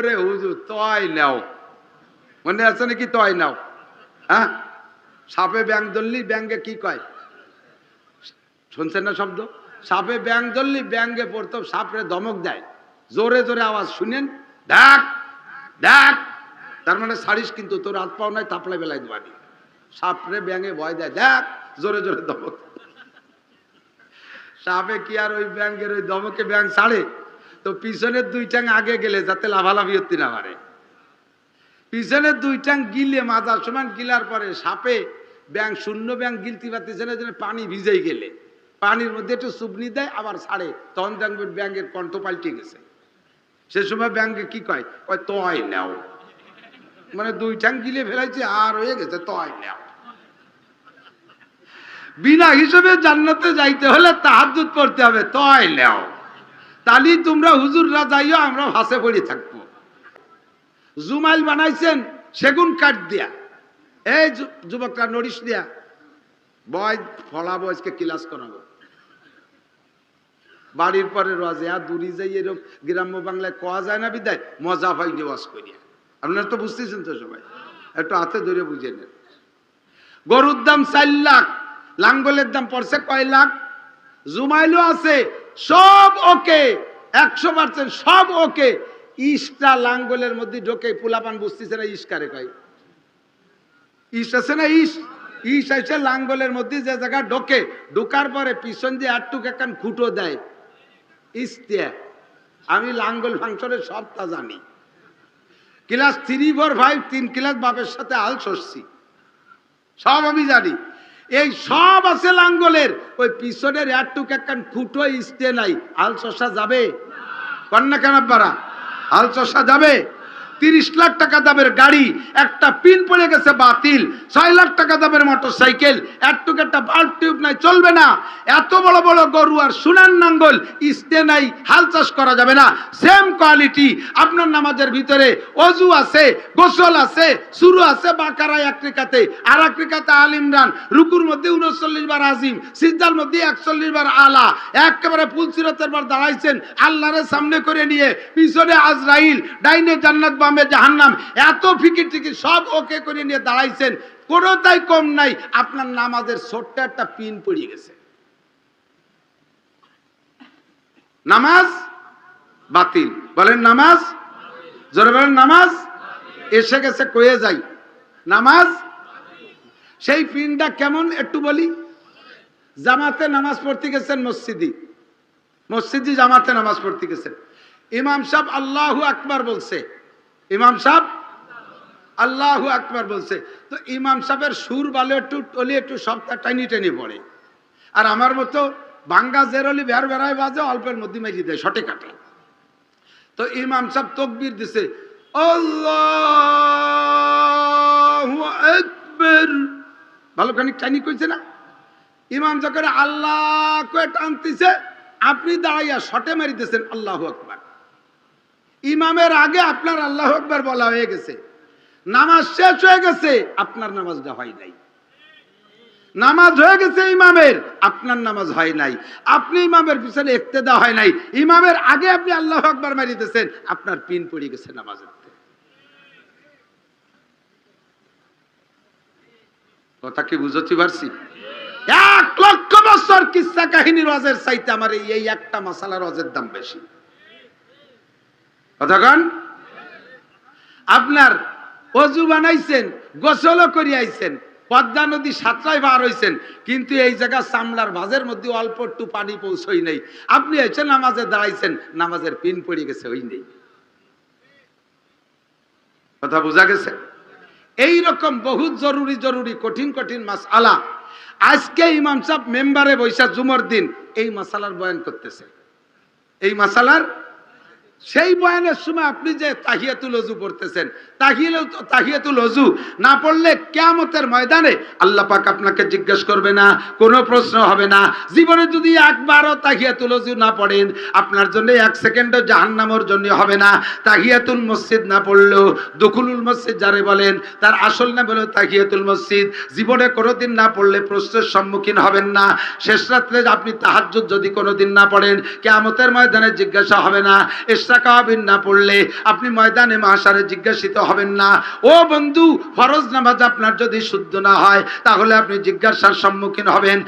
ওরে হুজুর তয় নাও মনে আছে নাকি তয় নাও হ্যাঁ সাপে ব্যাং ধরলি ব্যাঙ্গে কি কয় শুনছেন না শব্দ সাপে ব্যাং ধরলি ব্যাঙ্গে পড়তো সাপরে ধমক দেয় জোরে জোরে আওয়াজ শুনেন। দেখ দেখ তার মানে ছাড়িস কিন্তু তোর হাত পাও নাই তাপলা বেলায় দেবানি সাপরে ব্যাঙে ভয় দেয়। দেখ জোরে জোরে দমক। সাপে কি আর ওই ব্যাংকের ওই দমকে ব্যাংক ছাড়ে? তো পিছনের দুই ট্যাং আগে গেলে যাতে লাভালাভি হতে না পারে। পিছনের দুই ট্যাং গিলে মাজার সমান গিলার পরে সাপে ব্যাংক শূন্য ব্যাংক গিলতে পারতেছে না যেন পানি ভিজেই গেলে। পানির মধ্যে একটু সুবনি দেয়, আবার ছাড়ে। তখন দেখবেন ব্যাংকের কণ্ঠ পাল্টে গেছে। সে সময় ব্যাংকে কি কয়? কয়, তয় নাও। মানে দুই ট্যাং গিলে ফেলাইছে, আর হয়ে গেছে, তয় নাও। বিনা হিসেবে জান্নাতে যাইতে হলে তাহাজ্জুদ করতে হবে, তয় নাও। তালি তোমরা হুজুররা যাইও, আমরা ভাসে পড়ে থাকব। জুমাইল বানাইছেন, সেগুন কাঠ দিয়া। এই যু- যুবকরা নড়িস দিয়া, বয় ফলা বয়সকে ক্লাস করাবো। বাড়ির পরে রজে, আর দূরি যাই, এরকম গ্রাম্য বাংলায় কোয়া যায় না বিদায়? মজা পাই নিবাস করিয়া। আপনারা তো বুঝতেছেন তো সবাই। একটু হাতে ধরে বুঝে নেন। গরুর দাম চার লাখ, লাঙ্গলের দাম পড়ছে কয় লাখ? জুমাইলও আছে সব ওকে, একশো পার্সেন্ট সব ওকে। ইসটা লাঙ্গলের মধ্যে ঢোকে, পোলাপান বুঝতেছে না ইসকারে কয়। ইস আছে না ইস ইস আছে লাঙ্গলের মধ্যে যে জায়গা ঢোকে, ঢোকার পরে পিছন দিয়ে আটটুক একখান খুঁটো দেয়। ইস ইস্তিয়া। আমি লাঙ্গল ফাংশনের সবটা জানি। ক্লাস থ্রি ফোর ফাইভ তিন ক্লাস বাপের সাথে আল সরছি সব আমি জানি। এই সব আছে লাঙ্গলের। ওই পিছনের একটুক একখান খুঁটো ইস্তে নাই আল চষা যাবে কন্যা কেন পারা আল চষা যাবে? তিরিশ লাখ টাকা দামের গাড়ি, একটা পিন পড়ে গেছে বাতিল, ছয় লাখ টাকা দামের মোটর সাইকেল একটুক একটা বাল্ব টিউব নাই, চলবে না। এত বড় বড় গরু আর সুনান নাঙ্গল, ইস্তে নাই, হাল চাষ করা যাবে না। সেম কোয়ালিটি আপনার নামাজের ভিতরে অজু আছে, গোসল আছে সুরু আছে বাকারায় এক রেখাতে। আর এক রেখাতে আল ইমরান রুকুর মধ্যে উনচল্লিশ বার আজিম সিদ্ধার মধ্যে একচল্লিশ বার আলা। একেবারে ফুলসিরতের বার দাঁড়াইছেন আল্লাহরের সামনে করে নিয়ে, পিছনে আজরাইল, ডাইনে জান্নাত বামে জাহান্নাম। এত ফিকির টিকির সব ওকে করে নিয়ে দাঁড়াইছেন। কোনোটাই কম নাই। আপনার নামাজের ছোট্ট একটা পিন পড়ে গেছে। নামাজ বাতিল। বলেন নামাজ। জোরে বলেন নামাজ। এসে গেছে, কয়ে যাই। নামাজ। সেই পিনটা কেমন একটু বলি। জামাতে নামাজ পড়তে গেছেন মসজিদি। মসজিদি জামাতে নামাজ পড়তে গেছেন। ইমাম সাহেব আল্লাহু আকবার বলছে ইমাম সাহেব? আল্লাহু আকবার বলছে। তো ইমাম সাহেবের সুর বালে একটু টলি, একটু সবটা টাইনি টেনে পড়ে। আর আমার মতো বাঙ্গা জেরলি বের বেড়ায় বাজে, অল্পের মধ্যে মেজি দেয়, শটে কাটে। তো ইমাম সাহেব তকবির দিছে ভালো খানিক টাইনি কইছে না? ইমাম যখন আল্লাহ কয়ে টানতেছে, আপনি দাঁড়াইয়া শটে মারিতেছেন, আল্লাহ আকবার। ইমামের আগে আপনার আল্লাহ আকবার বলা হয়ে গেছে। নামাজ শেষ হয়ে গেছে, আপনার নামাজটা হয় নাই। নামাজ হয়ে গেছে ইমামের, আপনার নামাজ হয় নাই। আপনি ইমামের পিছনে একতেদা হয় নাই। ইমামের আগে আপনি আল্লাহ আকবার মারিতেছেন আপনার পিন পড়ে গেছে নামাজের কথা কি বুঝতে পারছি? এক লক্ষ বছর কিসা কাহিনী রজের চাইতে আমার এই একটা মশালা রজের দাম বেশি। কথাগণ আপনার অজু বানাইছেন, গোসলও করিয়াইছেন পদ্মা নদী সাতটায় বার হইছেন, কিন্তু এই জায়গা সামলার ভাজের মধ্যে অল্প একটু পানি পৌঁছই নেই। আপনি এসে নামাজে দাঁড়াইছেন, নামাজের পিন পড়ে গেছে, ওই নেই। কথা বোঝা গেছে? এই রকম বহুত জরুরি জরুরি, কঠিন কঠিন মাস আলা আজকে ইমাম সাহেব মেম্বারে বৈশা জুমর দিন, এই মাসালার বয়ান করতেছে। এই মাসালার সেই বয়ানের সময় আপনি যে তাহিয়াতুল অজু পড়তেছেন তাহিয়াতুল তাহিয়াতুল অজু না পড়লে কেয়ামতের ময়দানে আল্লাহ পাক আপনাকে জিজ্ঞেস করবে না, কোনো প্রশ্ন হবে না। জীবনে যদি একবারও তাহিয়াতুল অজু না পড়েন, আপনার জন্য এক সেকেন্ডও জাহান্নামর জন্য হবে না। তাহিয়াতুল মসজিদ না পড়লেও দখুলুল মসজিদ যারে বলেন, তার আসল নাম হলো তাহিয়াতুল মসজিদ। জীবনে কোনোদিন না পড়লে প্রশ্নের সম্মুখীন হবেন না। শেষ রাত্রে আপনি তাহাজ্জুদ যদি কোনোদিন না পড়েন, কেয়ামতের ময়দানে জিজ্ঞাসা হবে না। এস না পড়লে আপনি ময়দানে মাসারে জিজ্ঞাসিত হবেন না। ও বন্ধু, ফরজ নামাজ আপনার যদি শুদ্ধ না হয়, তাহলে আপনি জিজ্ঞাসার সম্মুখীন হবেন।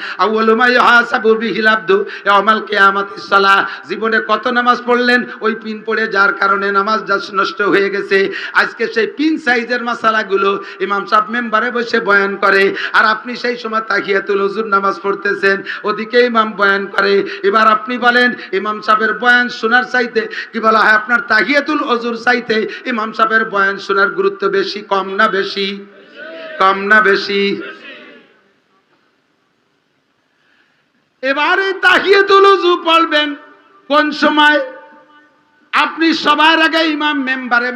জীবনে কত নামাজ পড়লেন? ওই পিন পড়ে যার কারণে নামাজ নষ্ট হয়ে গেছে। আজকে সেই পিন সাইজের মাসালাগুলো ইমাম সাহেব মেম্বারে বসে বয়ান করে। আর আপনি সেই সময় তাহিয়াতুল হুজুর নামাজ পড়তেছেন, ওদিকে ইমাম বয়ান করে। এবার আপনি বলেন, ইমাম সাহেবের বয়ান শোনার চাইতে কি বলা হয়, আপনার তাহিয়াতুল অজুর চাইতে ইমাম সাহেবের বয়ান শোনার গুরুত্ব বেশি, কম না বেশি? কম না বেশি? এবারে তাহিয়াতুল অজু পড়বেন কোন সময়? আপনি সবার আগে ইমাম মেম্বারে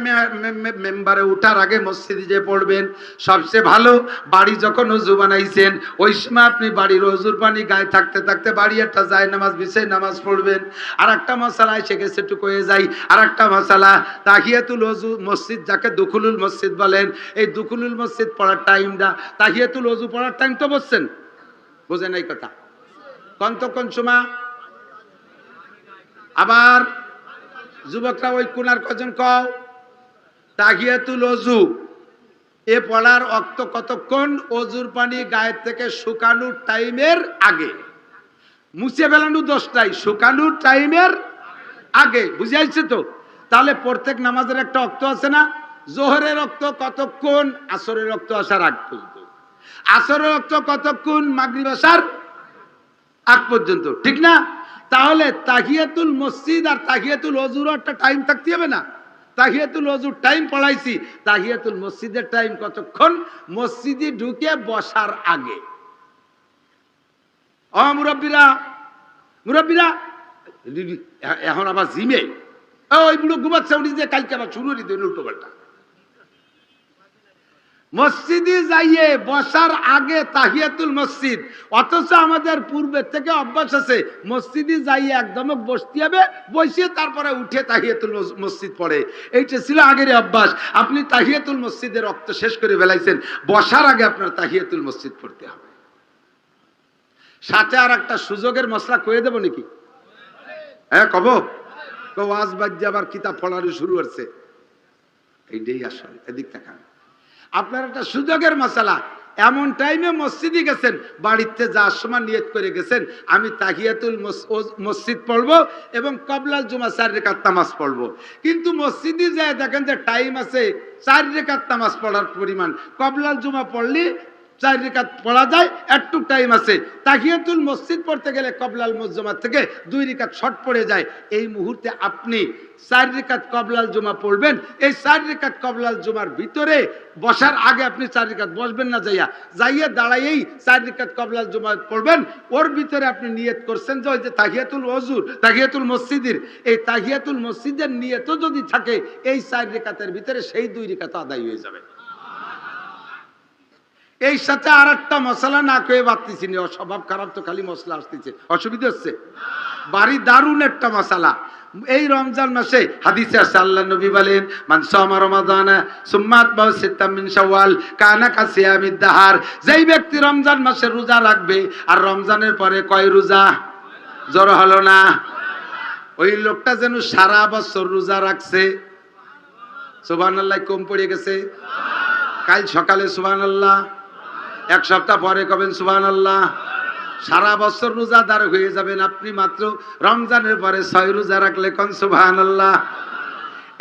মেম্বারে উঠার আগে মসজিদে যে পড়বেন। সবচেয়ে ভালো, বাড়ি যখন অজু বানাইছেন, ওই সময় আপনি বাড়ির অজুর পানি গায়ে থাকতে থাকতে বাড়ি একটা যায় নামাজ বিছে নামাজ পড়বেন। আর একটা মশালা এসে গেছে, একটু হয়ে যায় আর একটা মশালা, তাহিয়াতুল অজু মসজিদ যাকে দুখুলুল মসজিদ বলেন, এই দুখুলুল মসজিদ পড়ার টাইমটা, তাহিয়াতুল অজু পড়ার টাইম তো বসছেন। বোঝেন এই কথা। কন্তক্ষণ সময়। আবার যুবকরা ওই কোনার কজন কও? তাহিয়াতুল অজু এ পড়ার অক্ত কতক্ষণ অজুর পানি গায়ের থেকে শুকানোর টাইমের আগে? মুছে ফেলানো দশটাই শুকানোর টাইমের আগে বুঝে আসছে তো? তাহলে প্রত্যেক নামাজের একটা অক্ত আছে না? জোহরের রক্ত কতক্ষণ? আসরের রক্ত আসার আগ পর্যন্ত। আসরের রক্ত কতক্ষণ? মাগরিব আসার আগ পর্যন্ত। ঠিক না? তাহলে তাহিয়াতুল মসজিদ আর তাহিয়াতুল অজুর একটা টাইম থাকতে হবে না। তাহিয়াতুল অজুর টাইম পড়াইছি তাহিয়াতুল মসজিদের টাইম কতক্ষণ? মসজিদে ঢুকে বসার আগে। অ মুরব্বীরা মুরব্বীরা এখন আবার জিমে। ও, ওই বুড়ো ঘুমাচ্ছে উনি যে কালকে আবার শুরু দিতে উল্টো পাল্টা। মসজিদে যাইয়ে বসার আগে তাহিয়াতুল মসজিদ, অথচ আমাদের পূর্বের থেকে অভ্যাস আছে, মসজিদে যাইয়ে একদম বসতে হবে বসিয়ে তারপরে উঠে তাহিয়াতুল মসজিদ পড়ে। এইটা ছিল আগের অভ্যাস। আপনি তাহিয়াতুল মসজিদের রক্ত শেষ করে ফেলাইছেন, বসার আগে আপনার তাহিয়াতুল মসজিদ পড়তে হবে। সাথে আর একটা সুযোগের মশলা কয়ে দেবো নাকি? হ্যাঁ কব। ওয়াজ বাজ্যে আবার কিতাব পড়ানো শুরু হচ্ছে। এইটাই আসলে, এদিক তাকান। আপনার একটা সুযোগের মশালা। এমন টাইমে মসজিদে গেছেন, বাড়িতে যাওয়ার সময় নিয়ত করে গেছেন, আমি তাহিয়াতুল মসজিদ পড়ব এবং কবলাল জুমা চার রেখাত তামাজ পড়ব। কিন্তু মসজিদে যায় দেখেন যে টাইম আছে, চার রেখাত তামাজ পড়ার পরিমাণ। কবলাল জুমা পড়লে চার রেখাত পড়া যায় একটু টাইম আছে। তাহিয়াতুল মসজিদ পড়তে গেলে কবলাল মজ্জমার থেকে দুই রেখাত শর্ট পড়ে যায়। এই মুহূর্তে আপনি চার রেখাত কবলাল জমা পড়বেন। এই চার রেখাত কবলাল জমার ভিতরে বসার আগে আপনি চার রেখাত বসবেন না যাইয়া। যাইয়া দাঁড়াইয়েই চার রেখাত কবলাল জমা পড়বেন। ওর ভিতরে আপনি নিয়ত করছেন যে ওই যে তাহিয়াতুল অজুর তাহিয়াতুল মসজিদের, এই তাহিয়াতুল মসজিদের নিয়তও যদি থাকে, এই চার রেখাতের ভিতরে সেই দুই রেখাত আদায় হয়ে যাবে। এই সাথে আর একটা মশলা না খেয়ে বাড়তেছি না। স্বভাব খারাপ তো খালি মশলা আসতেছে। অসুবিধা হচ্ছে? বাড়ি দারুণ একটা মশলা। এই রমজান মাসে হাদিসে আছে, আল্লাহ নবী বলেন, মান সামা রমাদান সুম্মাত বাউ সিত্তাম মিন শাওয়াল, কানা কাসিয়ামিদ দাহার। যেই ব্যক্তি রমজান মাসে রোজা রাখবে, আর রমজানের পরে কয় রোজা? জ্বর হলো না। ওই লোকটা যেন সারা বছর রোজা রাখছে। সুবহানাল্লাহ কম পড়ে গেছে। কাল সকালে সুবহানাল্লাহ। এক সপ্তাহ পরে কবেন সুবান আল্লাহ সারা বছর রোজাদার হয়ে যাবেন আপনি মাত্র রমজানের পরে ছয় রোজা রাখলে কন সুবাহ আল্লাহ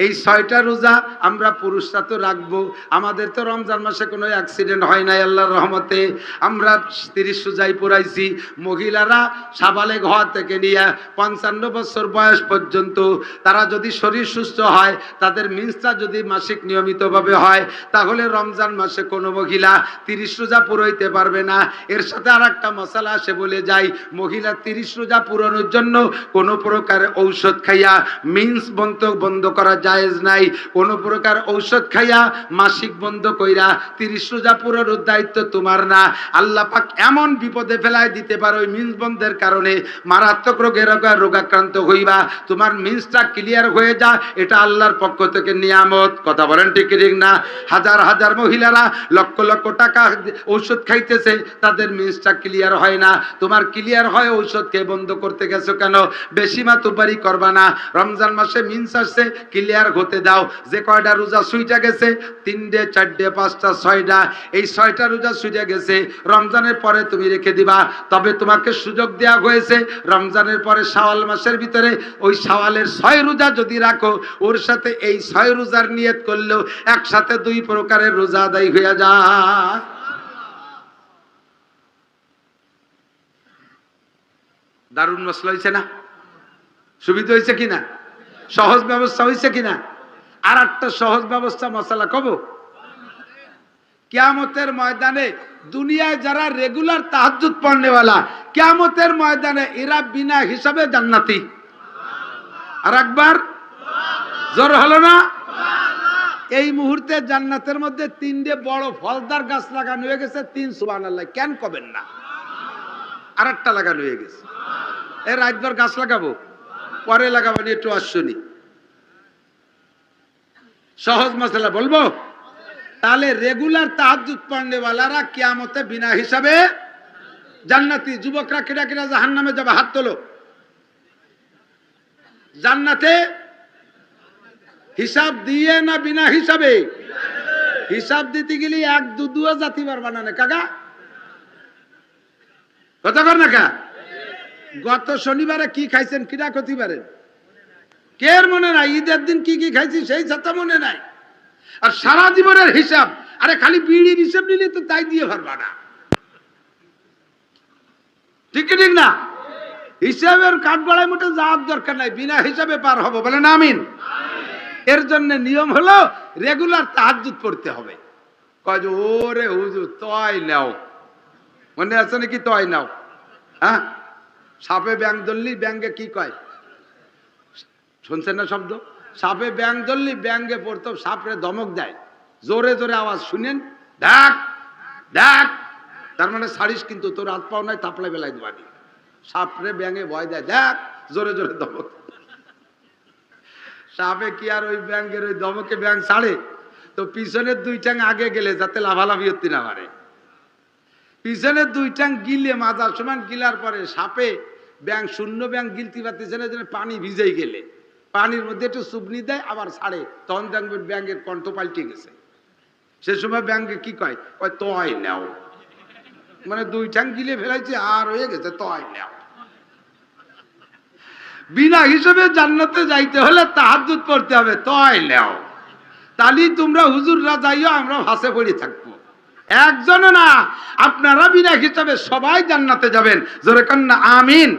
এই ছয়টা রোজা আমরা পুরুষরা তো রাখব। আমাদের তো রমজান মাসে কোনো অ্যাক্সিডেন্ট হয় নাই আল্লাহর রহমতে। আমরা তিরিশ রোজাই পুরাইছি। মহিলারা সাবালে ঘর থেকে নিয়ে পঞ্চান্ন বছর বয়স পর্যন্ত তারা যদি শরীর সুস্থ হয়, তাদের মিন্সটা যদি মাসিক নিয়মিতভাবে হয়, তাহলে রমজান মাসে কোনো মহিলা তিরিশ রোজা পুরোইতে পারবে না। এর সাথে আর একটা মশলা আসে বলে যাই, মহিলা তিরিশ রোজা পুরানোর জন্য কোনো প্রকার ঔষধ খাইয়া মিন্স বন্ধ বন্ধ করা জায়েজ নাই। কোন প্রকার ঔষধ খাইয়া মাসিক বন্ধ কইরা তিরিশ রোজা পুরোর দায়িত্ব তোমার না। আল্লাহ পাক এমন বিপদে ফেলায় দিতে পারো ওই মিন্স বন্ধের কারণে। মারাত্মক রোগের রোগাক্রান্ত হইবা। তোমার মিন্সটা ক্লিয়ার হয়ে যা, এটা আল্লাহর পক্ষ থেকে নিয়ামত। কথা বলেন ঠিক ঠিক না? হাজার হাজার মহিলারা লক্ষ লক্ষ টাকা ঔষধ খাইতেছে, তাদের মিন্সটা ক্লিয়ার হয় না। তোমার ক্লিয়ার হয় ঔষধ খেয়ে বন্ধ করতে গেছো কেন? বেশি মাতুবারি করবা না। রমজান মাসে মিন্স আসছে ক্লিয়ার হতে দাও। যে কয়টা রোজা সুইটা গেছে? তিনটে, চারটে, পাঁচটা, ছয়টা। এই ছয়টা রোজা সুইটা গেছে, রমজানের পরে তুমি রেখে দিবা। তবে তোমাকে সুযোগ দেওয়া হয়েছে, রমজানের পরে শাওয়াল মাসের ভিতরে ওই শাওয়ালের ছয় রোজা যদি রাখো, ওর সাথে এই ছয় রোজার নিয়ত করলেও একসাথে দুই প্রকারের রোজা আদায় হয়ে যায় দারুণ মশলা হয়েছে না? সুবিধা হয়েছে কিনা? সহজ ব্যবস্থা হয়েছে কিনা? আর একটা সহজ ব্যবস্থা মশালা কব। কেয়ামতের ময়দানে দুনিয়ায় যারা রেগুলার তাহাজুদ পড়নেওয়ালা, কেয়ামতের ময়দানে এরা বিনা হিসাবে জান্নাতি। আর একবার, জোর হলো না? এই মুহূর্তে জান্নাতের মধ্যে তিনটে বড় ফলদার গাছ লাগানো হয়ে গেছে, তিন সুবান আল্লাহ কেন কবেন না? আর একটা লাগানো হয়ে গেছে। এ রাতভর গাছ লাগাবো? পরে লাগাবো নি, একটু আসছনি সহজ মশলা বলব? তাহলে রেগুলার তাহাজুদ পড়নেওয়ালারা কিয়ামতে বিনা হিসাবে জান্নাতি যুবকরা কেটা কেটা জাহান নামে যাবে, হাত তোলো। জান্নাতে হিসাব দিয়ে না বিনা হিসাবে? হিসাব দিতে গেলে এক দু জাতি পারবা না কাকা। কথা কর না কা? গত শনিবারে কি খাইছেন? কিরা ক্ষতি পারেন কের মনে নাই? ঈদের দিন কি কি খাইছি সেই ছাতা মনে নাই। আর সারা জীবনের হিসাব, আরে খালি বিড়ির হিসাব নিলে তো তাই দিয়ে পারবা না। ঠিক ঠিক না? হিসাবের কাঠ গড়ায় মোটে যাওয়ার দরকার নাই, বিনা হিসাবে পার হব। বলে না আমিন। এর জন্য নিয়ম হলো রেগুলার তাহাজুদ পড়তে হবে। কয় ওরে হুজুর, তয় নাও। মনে আছে নাকি তয় নাও? হ্যাঁ? সাপে ব্যাং ধরলি ব্যাঙ্গে কি কয়? শুনছেন না শব্দ? সাপে ব্যাং ধরলি ব্যাঙ্গে পড়তো, সাপরে ধমক দেয়। জোরে জোরে আওয়াজ শুনেন ডাক ডাক তার মানে ছাড়িস কিন্তু, তোর হাত পাও নাই তাপলাই বেলায় দেবানি সাপরে ব্যাঙে ভয় দেয়, দেখ, জোরে জোরে দমক সাপে কি আর ওই ব্যাংকের ওই দমকে ব্যাংক ছাড়ে? তো পিছনের দুই ট্যাং আগে গেলে যাতে লাভালাভি হতে না পারে। পিছনের দুই ট্যাং গিলে মাজার সমান গিলার পরে সাপে ব্যাং, শূন্য ব্যাং গিলতি পারতেছে না যেন পানি ভিজেই গেলে। পানির মধ্যে একটু সুবনি দেয়, আবার ছাড়ে। তখন দেখবেন ব্যাংকের কণ্ঠ পাল্টে গেছে। সে সময় ব্যাংকে কি কয়? কয়, তয় নেও। মানে দুই ট্যাং গিলে ফেলাইছে, আর হয়ে গেছে, তয় নেও। বিনা হিসেবে জান্নাতে যাইতে হলে তাহাজুদ পড়তে হবে, তয় নেও। তালি তোমরা হুজুররা যাইও, আমরা হাসে পড়ে থাকব। একজনও না আপনারা বিনা হিসাবে সবাই জান্নাতে যাবেন। জোরে কন্যা আমিন।